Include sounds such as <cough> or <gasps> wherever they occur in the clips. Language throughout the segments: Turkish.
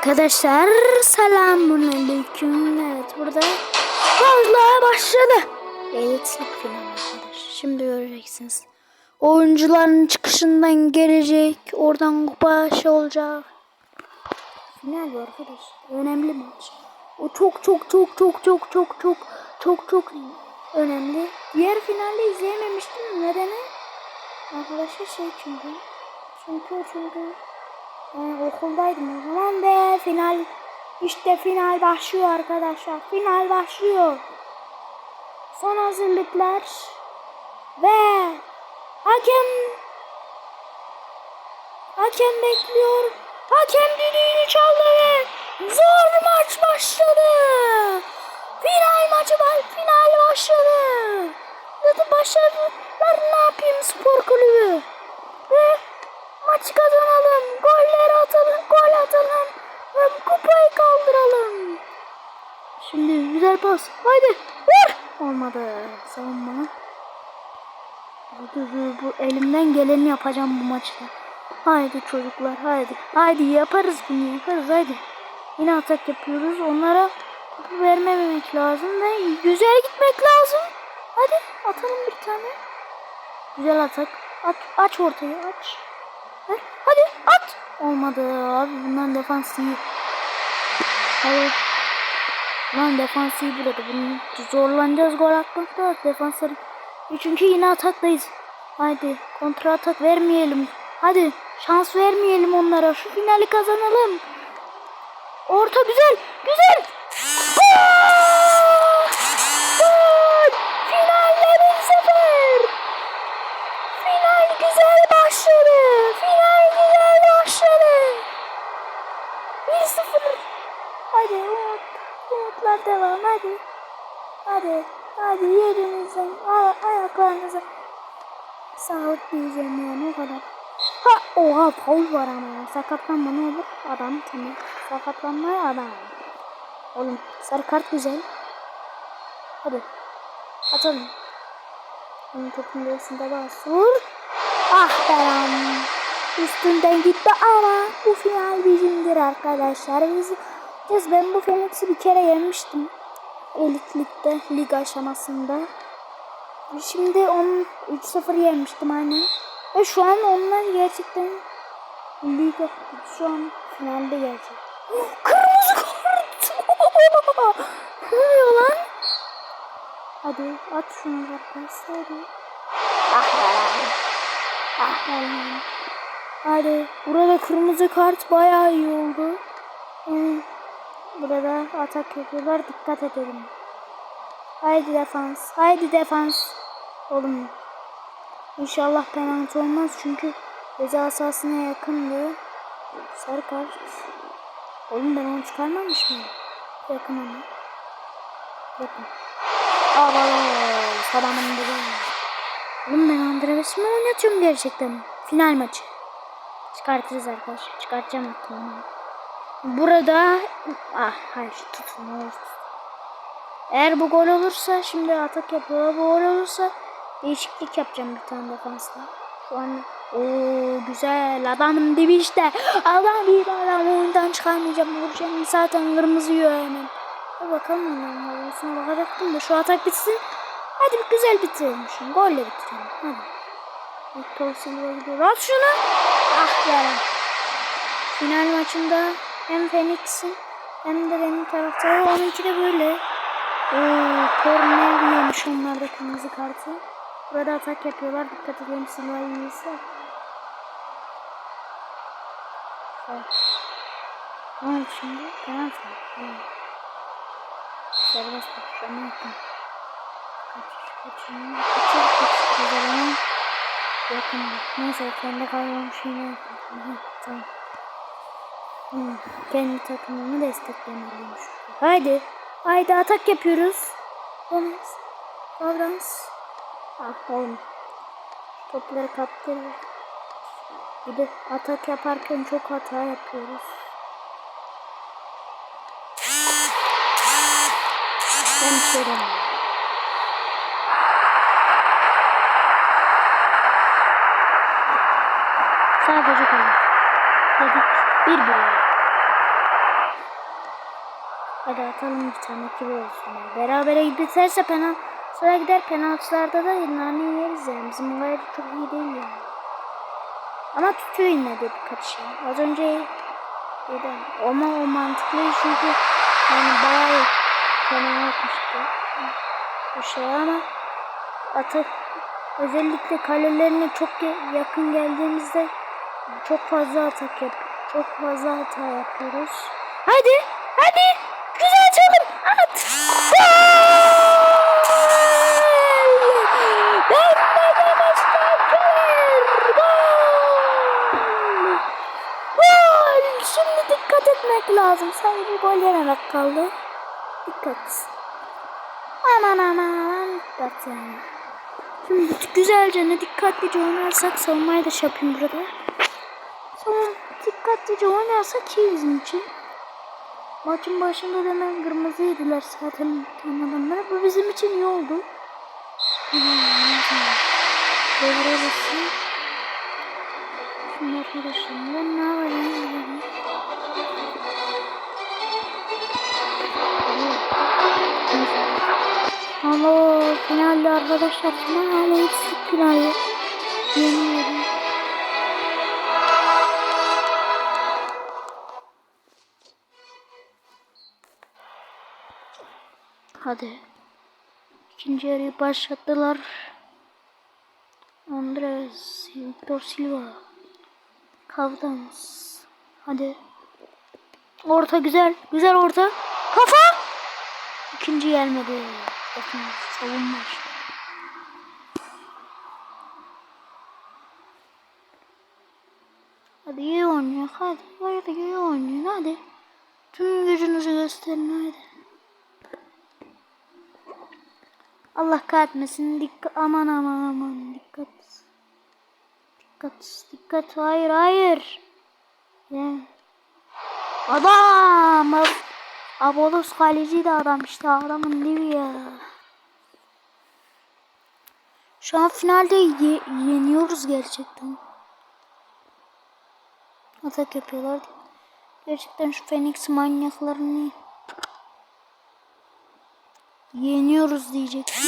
Arkadaşlar selamünaleyküm. Evet burada fazla başladı. Elitlik final arkadaşlar. Şimdi göreceksiniz. Oyuncuların çıkışından gelecek. Oradan kupa şey olacak. Final bu arkadaşlar. Önemli maç. O çok çok çok çok çok çok çok çok çok önemli. Diğer finalde izleyememiştim. Nedeni? Arkadaşlar şey çünkü. Çünkü çünkü okuldaydım o zaman ve final işte final başlıyor arkadaşlar. Final başlıyor. Son hazırlıklar ve hakem hakem bekliyor. Hakem düdüğünü çaldı ve zor maç başladı. Final maçı var. Final başladı. Zaten başladılar ne yapayım spor kulübü. Ve maçı kazanalım. Goller atalım. Gol atalım. Ve kupayı kaldıralım. Şimdi güzel pas. Haydi. Vur. Olmadı. Savunma. Dur, dur, bu elimden geleni yapacağım bu maçta. Haydi çocuklar haydi. Haydi yaparız bunu yaparız haydi. Yine atak yapıyoruz. Onlara topu vermemek lazım ve güzel gitmek lazım. Hadi atalım bir tane. Güzel atak. Aç, aç ortayı aç. Hadi at. Olmadı abi bundan defans iyi. Hayır. Lan defans iyi burada. Bunu zorlanacağız gol atmakta defansları. Çünkü yine ataktayız. Haydi kontra atak vermeyelim. Hadi şans vermeyelim onlara. Şu finali kazanalım. Orta güzel. Güzel. Gol! Gol! Finalle bir sefer. Final güzel başladı. Final güzel başladı. 1-0. Hadi umut. Umutlar devam. Hadi. Hadi. Hadi yerinizden ay ayaklarınıza sağlık diyeceğim yani o kadar. Ha oha faul var ama ya. Sakatlanma ne olur? Adam tamam. Sakatlanma adam. Oğlum sarı kart güzel. Hadi. Atalım. Onun topun gerisinde bas. Vur. Ah be lan. Üstünden gitti ama bu final bizimdir arkadaşlar. Biz, biz ben bu Phoenix'i bir kere yenmiştim. Elit Lig'de, lig aşamasında. Şimdi onu 3-0 yenmiştim aynen. Ve şu an onlar gerçekten lig şu an finalde gelecek. <gasps> Kırmızı kart! <laughs> ne lan? Hadi at şunu arkadaşlar hadi. Ah. Ah. Hadi burada kırmızı kart bayağı iyi oldu. Yani burada atak yapıyorlar dikkat edelim. Haydi defans. Haydi defans. Oğlum. İnşallah penaltı olmaz çünkü ceza sahasına yakındı. Sarı kart. Oğlum ben onu çıkarmamış mıyım? Yakın ama. Yakın. Aa Salamın dedi. Oğlum ben Andreas'ı mı oynatıyorum gerçekten? Final maçı. Çıkartırız arkadaşlar. Çıkartacağım onu. Burada ah hayır tutun. Eğer bu gol olursa şimdi atak yapıyor. Bu gol olursa değişiklik yapacağım bir tane defansta. Şu an o güzel adamın dibi işte. Adam bir adam oyundan çıkarmayacağım. Vuracağım zaten kırmızı yiyor hemen. Bir bakalım onların golüsüne bakacaktım da şu atak bitsin. Hadi bir güzel bitirelim. Golle bitirelim. Hadi. Victor Silva gidiyor. At şunu. Ah be. Final maçında hem Phoenix'in hem de benim taraftarı. Onunki de böyle. Ooo korner yemiş onlar da kırmızı kartı. Burada atak yapıyorlar. Dikkat edelim Silva iyiyse. Ne oldu şimdi? Penaltı. Serbest atış ama yakın. Kaçış kaçın. Kaçır kaçır ama yakın. Neyse kendi kalmamış yine yakın. Tamam. Kendi takımımı desteklemeliyim. Haydi. Haydi atak yapıyoruz. Gomez. Avrans. Ah oğlum. Topları kaptırır. Bir de atak yaparken çok hata yapıyoruz. Ben şöyle Sadece kalır. Dedik. Bir bir. Hadi atalım bir tane gibi olsun. Berabere biterse penaltı sıra gider penaltılarda da nane yeriz yani. Bizim olay çok iyi değil yani. Ama tutuyor yine de birkaç şey. Az önce yedim. Ama o mantıklı çünkü yani bayağı fena atmıştı. Bu şey ama atı özellikle kalelerine çok ya- yakın geldiğimizde çok fazla atak yap çok fazla hata yapıyoruz. Hadi, hadi, güzel çalım, at. Şimdi dikkat etmek lazım. Sadece gol yememek kaldı. Dikkat. Aman aman dikkat yani. Şimdi güzelce ne dikkatlice oynarsak savunmayı da şey yapayım burada. Savun dikkatlice oynarsak iyi bizim için. Maçın başında da hemen kırmızı yediler zaten tam adamlar. Bu bizim için iyi oldu. Devre arası. Şimdi arkadaşlar ben ne yapayım? Alo finalde arkadaşlar final yetiştik finalde. Yeniyorum. Hadi. İkinci yarıyı başlattılar. Andres, Victor Silva. Kavdans. Hadi. Orta güzel. Güzel orta. Kafa. İkinci gelmedi. Bakın savunma işte. Hadi iyi oynuyor. Hadi. Hadi iyi oynuyor. Hadi. Tüm gücünüzü gösterin. Hadi. Allah kahretmesin. Dikkat. Aman aman aman. Dikkat. Dikkat. Dikkat. Hayır hayır. Ya. Adam. Ab- Abolos kaleci de adam işte. Adamın dibi ya. Şu an finalde ye- yeniyoruz gerçekten. Atak yapıyorlar. Gerçekten şu Phoenix manyaklarını yeniyoruz diyecektim.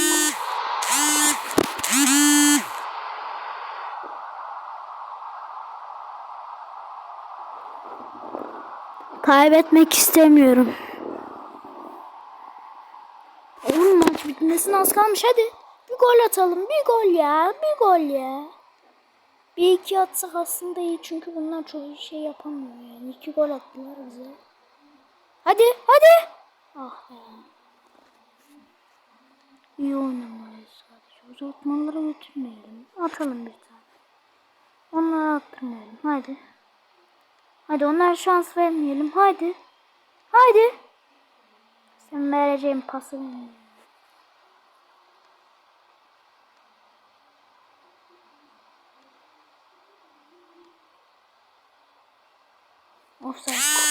Kaybetmek istemiyorum. Oğlum maç bitmesine az kalmış hadi. Bir gol atalım. Bir gol ya. Bir gol ya. Bir iki atsak aslında iyi çünkü bunlar çok şey yapamıyor yani. İki gol attılar bize. Hadi hadi. Ah be. İyi oynamalıyız sadece. Uzatmalara götürmeyelim. Atalım bir tane. Onları attırmayalım. Hadi. Hadi onlara şans vermeyelim. Hadi. Hadi. Sen vereceğim pası. Offside.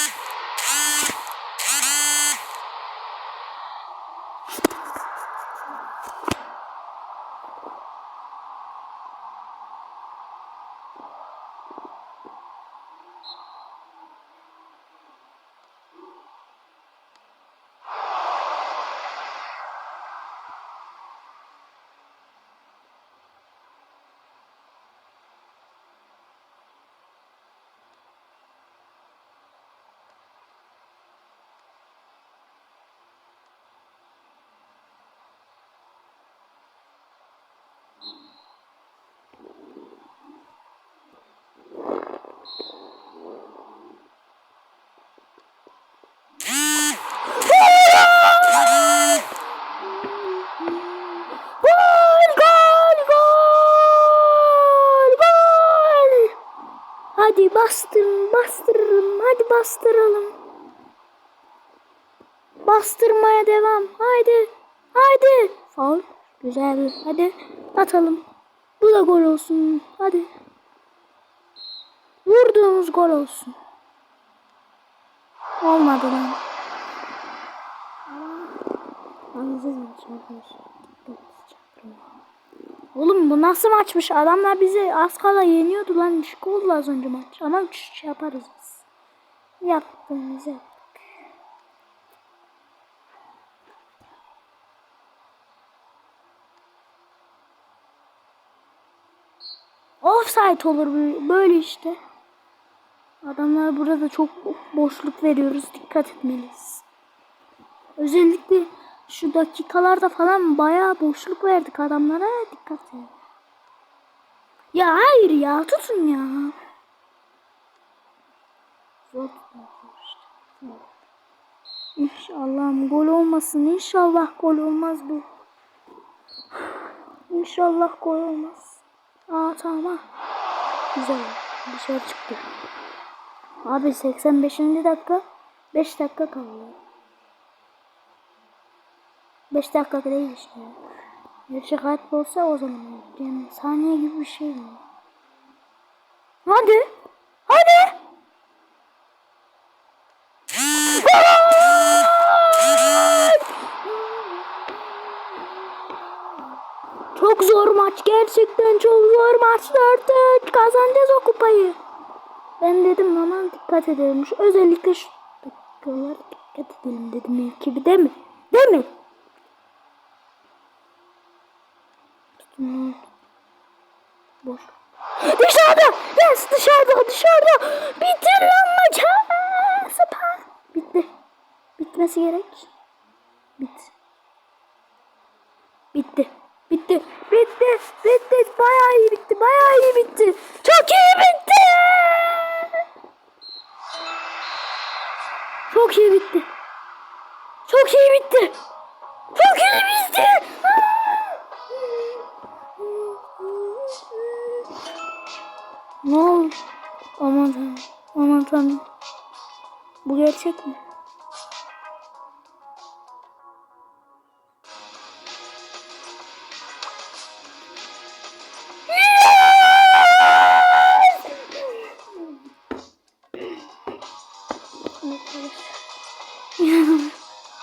Gol, gol, gol, gol. Hadi bastırın, bastırırım. Hadi bastıralım. Bastırmaya devam. Haydi, haydi. Faul. Güzel. Hadi atalım. Bu da gol olsun. Hadi. Vurduğumuz gol olsun. Olmadı lan. Anladınız mı? Oğlum bu nasıl maçmış? Adamlar bizi az kala yeniyordu lan. Şık oldu az önce maç. Ama şey yaparız biz. Yaptığımızı yaptık. Offside olur böyle işte. Adamlar burada çok boşluk veriyoruz. Dikkat etmeliyiz. Özellikle şu dakikalarda falan bayağı boşluk verdik adamlara. Dikkat edin. Ya hayır ya tutun ya. İnşallah gol olmasın. İnşallah gol olmaz bu. İnşallah gol olmaz. Aa tamam. Güzel. Dışarı çıktı. Abi 85. dakika 5 dakika kalıyor. 5 dakika değil işte. Gerçek hayat olsa o zaman olur. Yani saniye gibi bir şey mi? Hadi. Hadi. <laughs> Çok zor maç. Gerçekten çok zor maç. 4 kazanacağız o kupayı. Ben dedim ama dikkat edelim. Özellikle şu dakikalar dikkat edelim dedim ilk gibi değil mi? Değil mi? Tutun. Boş. Dışarıda! Yes dışarıda dışarıda! Bitir lan maçı! Bitti. Bitmesi gerek. Bit. Bitti. Bitti. Bitti. Bitti. Bayağı iyi bitti. Bayağı iyi bitti. Çok iyi bitti. Çok iyi bitti. Çok iyi bitti. Çok iyi bitti. Ne oldu? Aman tanrım. Aman tanrım. Bu gerçek mi?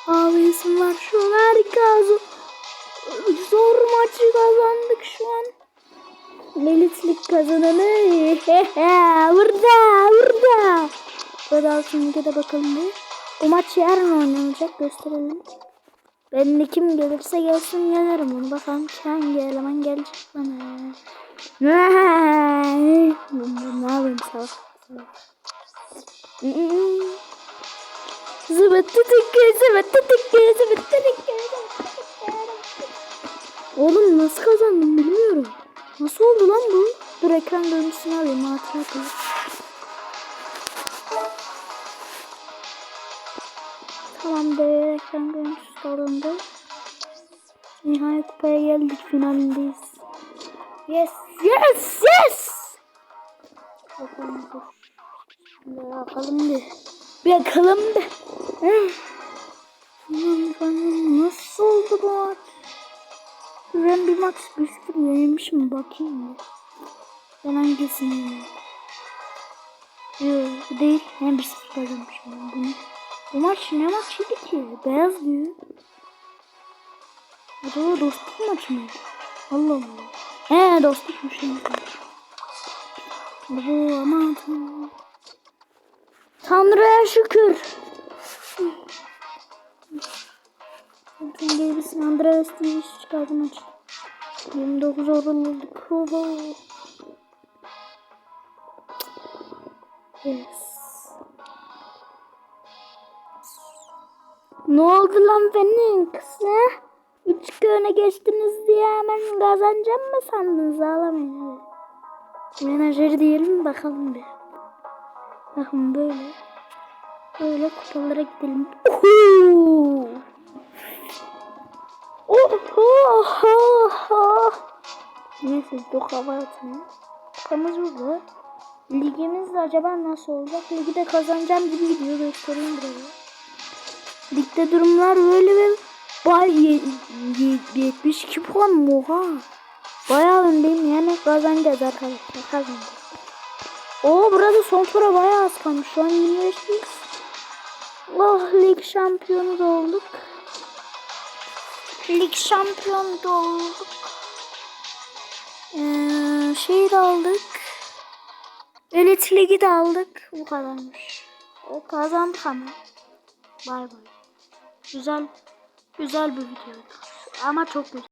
Ağlayasım var şu an harika. Zor maçı kazandık şu an. Lilith'lik kazananı. burada burada. Burada altınlığa da bakalım bir. Bu maç yarın oynanacak gösterelim. Ben de kim gelirse gelsin yenerim onu. Bakalım ki hangi eleman gelecek bana. <laughs> Ne yapayım salak. Zıbıttı tıkkı zıbıttı tıkkı zıbıttı tıkkı Oğlum nasıl kazandım bilmiyorum. Nasıl oldu lan bu? Dur ekran görüntüsünü alayım hatıra koyayım. Tamamdır ekran görüntüsü alındı. Nihayet kupaya geldik finalindeyiz. Yes yes yes. Bakalım dur. Bakalım bir. Bakalım bir. Nasıl oldu bu maç? Ben bir maç bir sıfır yenilmişim bakayım bir. Ben hangisini yenildim? Yok bu değil. Ben bir sıfır kazanmışım bunu. Bu maç ne maçıydı ki? Beyaz diyor. Acaba dostluk maçı mıydı? Allah Allah. He dostlukmuş. Bu aman. Tanrı'ya şükür. Bütün gerisini Andreas iş çıkardı maç. 29 Aralık. Oho. Yes. Ne oldu lan benim kızı? Üç öne geçtiniz diye hemen kazanacağım mı sandınız? Ağlamayın hadi. Menajeri diyelim bakalım bir. Bakın böyle. Böyle kupalara gidelim. Oho! Oho! Oho! Neyse çok hava atmıyor. Kupamız burada. Ligimiz de acaba nasıl olacak? Ligi de kazanacağım gibi gidiyor. Göstereyim buraya. Ligde durumlar böyle ve bay ye- ye- 72 puan mı? Oha. Bayağı öndeyim yani kazanacağız arkadaşlar kazanacağız. Oo burada son tura bayağı az kalmış. Şu an 25'liyiz. Oh lig şampiyonu da olduk. Lig şampiyonu da olduk. Ee, şeyi de aldık. Elit ligi de aldık. Bu kadarmış. O kazandık ama. Bay bay. Güzel güzel bir video. Ama çok güzel.